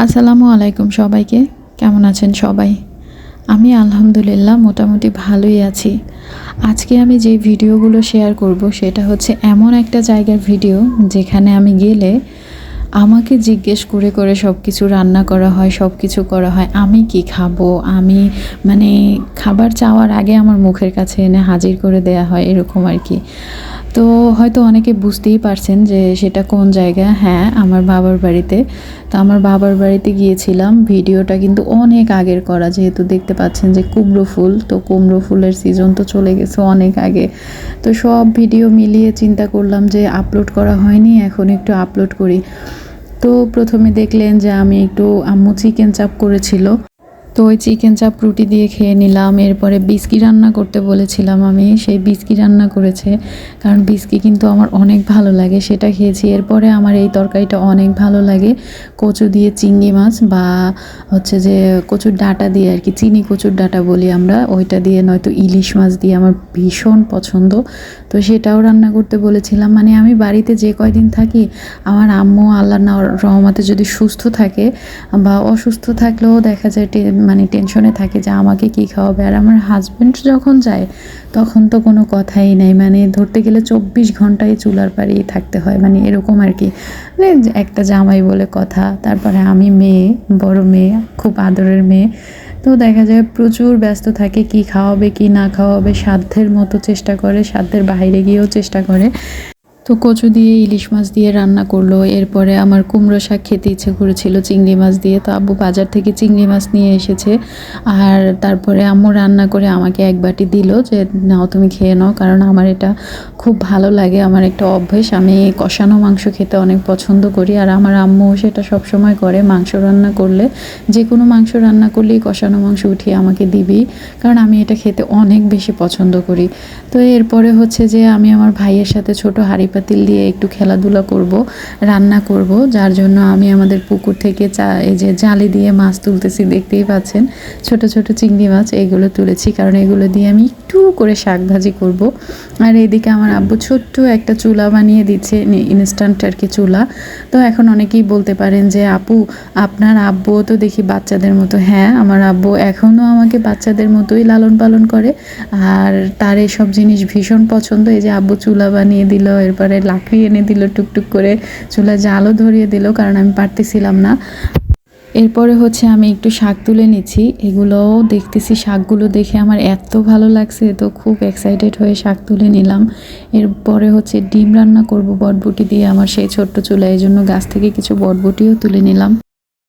আসসালামু আলাইকুম সবাইকে। কেমন আছেন সবাই? আমি আলহামদুলিল্লাহ মোটামুটি ভালোই আছি। আজকে আমি যে ভিডিওগুলো শেয়ার করব সেটা হচ্ছে এমন একটা জায়গার ভিডিও যেখানে আমি গেলে আমাকে জিজ্ঞেস করে করে সব কিছু রান্না করা হয় সব কিছু করা হয়। আমি কি খাব? আমি মানে খাবার চাওয়ার আগে আমার মুখের কাছে এনে হাজির করে দেয়া হয়, এরকম আর কি। তো হয়তো অনেকে বুঝতেই পারছেন যে সেটা কোন জায়গা। হ্যাঁ আমার বাবার বাড়িতে। তো আমার বাবার বাড়িতে গিয়েছিলাম। ভিডিওটা কিন্তু অনেক আগের করা, যেহেতু দেখতে পাচ্ছেন যে কুমড়ো ফুল। তো কুমড়ো ফুলের সিজন তো চলে গেছে অনেক আগে। তো সব ভিডিও মিলিয়ে চিন্তা করলাম যে আপলোড করা হয়নি, এখন একটু আপলোড করি। তো প্রথমে দেখলেন যে আমি একটু আম্মু চিকেন চাপ করেছিল। তো ওই চিকেন চাপ রুটি দিয়ে খেয়ে নিলাম। এরপরে বিস্কি রান্না করতে বলেছিলাম আমি। সেই বিস্কি রান্না করেছে, কারণ বিস্কি কিন্তু আমার অনেক ভালো লাগে, সেটা খেয়েছি। এরপরে আমার এই তরকারিটা অনেক ভালো লাগে। কচু দিয়ে চিংড়ি মাছ বা হচ্ছে যে কচুর ডাটা দিয়ে আর কি, চিনি কচুর ডাটা বলি আমরা, ওইটা দিয়ে নয়তো ইলিশ মাছ দিয়ে আমার ভীষণ পছন্দ। তো সেটাও রান্না করতে বলেছিলাম। মানে আমি বাড়িতে যে কয়দিন থাকি, আমার আম্মু আল্লাহ রহমতে যদি সুস্থ থাকে বা অসুস্থ থাকলেও দেখা যায় মানে টেনশনে থাকে যে আমাকে কি খাওয়াবে? আর আমার হাজব্যান্ড যখন যায়, তখন তো কোনো কথাই নেই। মানে ধরতে গেলে চব্বিশ ঘন্টায় চুলার পাড়েই থাকতে হয়। মানে এরকম আর কি। মানে একটা জামাই বলে কথা। তারপরে আমি মেয়ে, বড় মেয়ে, খুব আদরের মেয়ে। তো দেখা যায় প্রচুর ব্যস্ত থাকে কি খাওয়াবে, কি না খাওয়াবে, সাধ্যের মতো চেষ্টা করে, সাধ্যের বাইরে গিয়েও চেষ্টা করে। তো কচু দিয়ে ইলিশ মাছ দিয়ে রান্না করল। এরপরে আমার কুমড়ো শাক খেতে ইচ্ছে করেছিল চিংড়ি মাছ দিয়ে। তো আব্বু বাজার থেকে চিংড়ি মাছ নিয়ে এসেছে। আর তারপরে আম্মু রান্না করে আমাকে এক বাটি দিল যে, নাও তুমি খেয়ে নাও। কারণ আমার এটা খুব ভালো লাগে। আমার একটা অভ্যেস। আমি কষানো মাংস খেতে অনেক পছন্দ করি। আর আমার আম্মু সেটা সব সময় করে। মাংস রান্না করলে যে কোনো মাংস রান্না করলেই কষানো মাংস উঠিয়ে আমাকে দিবি। কারণ আমি এটা খেতে অনেক বেশি পছন্দ করি। তো এরপরে হচ্ছে যে, আমি আমার ভাইয়ের সাথে ছোট হাঁড়ি পাতিল দিয়ে একটু খেলাধুলা করব, রান্না করব, যার জন্য আমি আমাদের পুকুর থেকে চা, এই যে জালি দিয়ে মাছ তুলতেছি, দেখতেই পাচ্ছেন। ছোট ছোট চিংড়ি মাছ, এগুলো তুলেছি, কারণ এগুলো দিয়ে আমি একটু করে শাক ভাজি করব। আর এদিকে আমার আব্বু ছোট্ট একটা চুলা বানিয়ে দিচ্ছে ইনস্ট্যান্ট আর কি চুলা। তো এখন অনেকেই বলতে পারেন যে, আপু, আপনার আব্বু তো দেখি বাচ্চাদের মতো। হ্যাঁ আমার আব্বু এখনও আমাকে বাচ্চাদের মতোই লালন পালন করে। আর তার এসব জিনিস ভীষণ পছন্দ। এই যে আব্বু চুলা বানিয়ে দিল, এরপরে লাকড়ি এনে দিল, টুকটুক করে চুলা জালও ধরিয়ে দিল, কারণ আমি পারতেছিলাম না। এরপরে হচ্ছে আমি একটু শাক তুলে নিচ্ছি। এগুলোও দেখতেছি, শাকগুলো দেখে আমার এত ভালো লাগছে, তো খুব এক্সাইটেড হয়ে শাক তুলে নিলাম। এরপরে হচ্ছে ডিম রান্না করব বটবুটি দিয়ে, আমার সেই ছোট্ট চুলা এই জন্য গাছ থেকে কিছু বটবুটিও তুলে নিলাম।